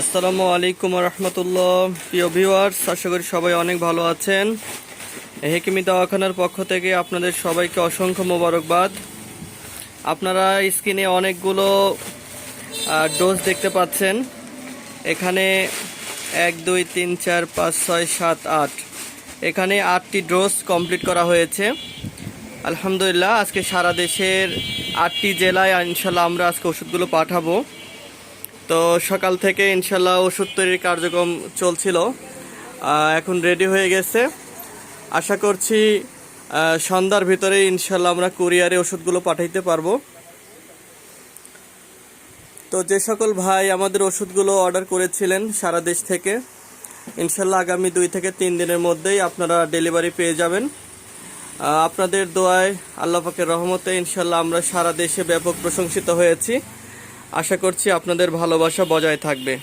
আসসালামু আলাইকুম রহমতুল্লাহ প্রিয় ভিউয়ার্স, আশা করি সবাই অনেক ভালো আছেন। হেকিমি দাওয়াখানার পক্ষ থেকে আপনাদের সবাইকে অসংখ্য মোবারকবাদ। আপনারা স্ক্রিনে অনেকগুলো ডোজ দেখতে পাচ্ছেন। এখানে এক, দুই, তিন, চার, পাঁচ, ছয়, সাত, আট। এখানে আটটি ডোজ কমপ্লিট করা হয়েছে। আলহামদুলিল্লাহ, আজকে সারা দেশের আটটি জেলায় ইনশাল্লাহ আমরা আজকে ওষুধগুলো পাঠাবো। তো সকাল থেকে ইনশাল্লাহ ওষুধ তৈরির কার্যক্রম চলছিল। এখন রেডি হয়ে গেছে। আশা করছি সন্ধ্যার ভিতরে ইনশাল্লাহ আমরা কুরিয়ারে ওষুধগুলো পাঠাইতে পারব। তো যে সকল ভাই আমাদের ওষুধগুলো অর্ডার করেছিলেন সারা দেশ থেকে, ইনশাল্লাহ আগামী দুই থেকে তিন দিনের মধ্যেই আপনারা ডেলিভারি পেয়ে যাবেন। আপনাদের দোয়ায় আল্লাহ পাকের রহমতে ইনশাল্লাহ আমরা সারা দেশে ব্যাপক প্রশংসিত হয়েছি। আশা করছি আপনাদের ভালোবাসা বজায় থাকবে।